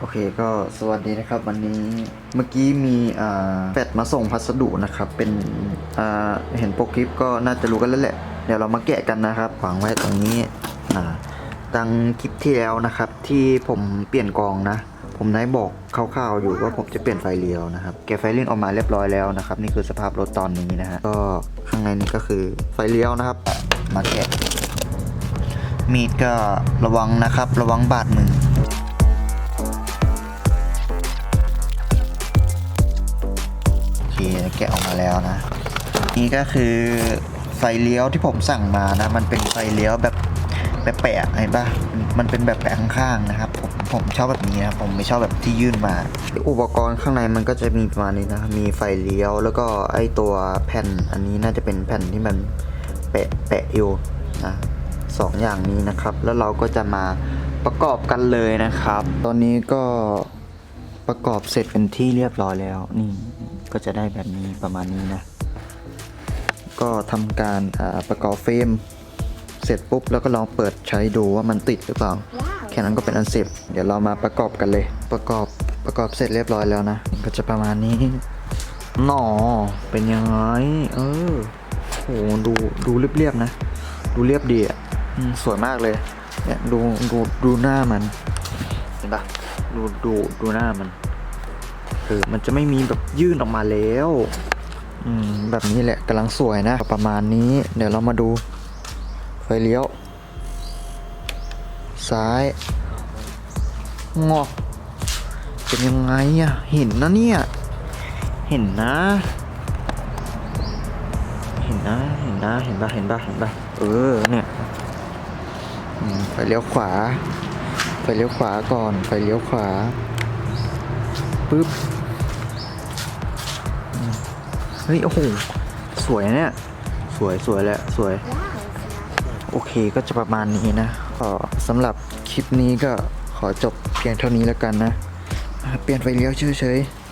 โอเคก็สวัสดีนะครับวันนี้เมื่อกี้มีแฟดมาส่งพัสดุนะครับเป็นเห็นโปรคลิปก็น่าจะรู้กันแล้วแหละ เดี๋ยวเรามาแกะกันนะครับวางไว้ตรงนี้ดังคลิปที่แล้วนะครับ ที่ผมเปลี่ยนกองนะ ผมได้บอกคร่าวๆอยู่ว่าผมจะเปลี่ยนไฟเลี้ยวนะครับแกไฟเลี้ยวออกมาเรียบร้อยแล้วนะครับนี่คือสภาพรถตอนนี้นะฮะก็ข้างในนี้ก็คือไฟเลี้ยวนะครับ มาแกะมีดก็ระวังนะครับ ระวังบาดมือ โอเคแกะออกมาแล้วนะ นี่ก็คือไฟเลี้ยวที่ผมสั่งมานะ มันเป็นไฟเลี้ยวแบบแปะเห็นปะมันเป็นแบบแปะข้างๆนะครับ ผมผมชอบแบบนี้นะผมไม่ชอบแบบที่ยื่นมา อุปกรณ์ข้างในมันก็จะมีประมาณนี้นะ มีไฟเลี้ยวแล้วก็ไอตัวแผ่นอันนี้น่าจะเป็นแผ่นที่มันแปะแปะอยู่นะสองอย่างนี้นะครับ แล้วเราก็จะมาประกอบกันเลยนะครับ ตอนนี้ก็ประกอบเสร็จเป็นที่เรียบร้อยแล้วนี่ ก็จะได้แบบนี้ประมาณนี้นะ ก็ทำการอ่าประกอบเฟรมเสร็จปุ๊บแล้วก็ลองเปิดใช้ดูว่ามันติดหรือเปล่า แค่นั้นก็เป็นอันเสร็จ เดี๋ยวเรามาประกอบกันเลย ประกอบประกอบเสร็จเรียบร้อยแล้วนะ ก็จะประมาณนี้หนอเป็นยังไง เออโหดูดูเรียบๆนะ ดูเรียบดีอะอืมสวยมากเลยเนี่ยดูดูดูหน้ามันเห็นปะดูดูดูหน้ามัน เออมันจะไม่มีแบบยื่นออกมาแล้วอืมแบบนี้แหละกำลังสวยนะ ประมาณนี้ เดี๋ยวเรามาดูไฟเลี้ยว ซ้าย งอเป็นยังไงอะ เห็นนะเนี่ย เห็นนะ เห็นนะ เห็นนะ เห็นปะเห็นปะเห็นปะเออ เนี่ยไฟเลี้ยวขวา ไฟเลี้ยวขวาก่อน ไฟเลี้ยวขวาปึ๊บ เฮ้ยโอ้โหสวยนะเนี่ยสวยสวยแหละสวย โอเคก็จะประมาณนี้นะก็สำหรับคลิปนี้ก็ขอจบเพียงเท่านี้แล้วกันนะอะเปลี่ยนไฟเลี้ยวเฉยๆ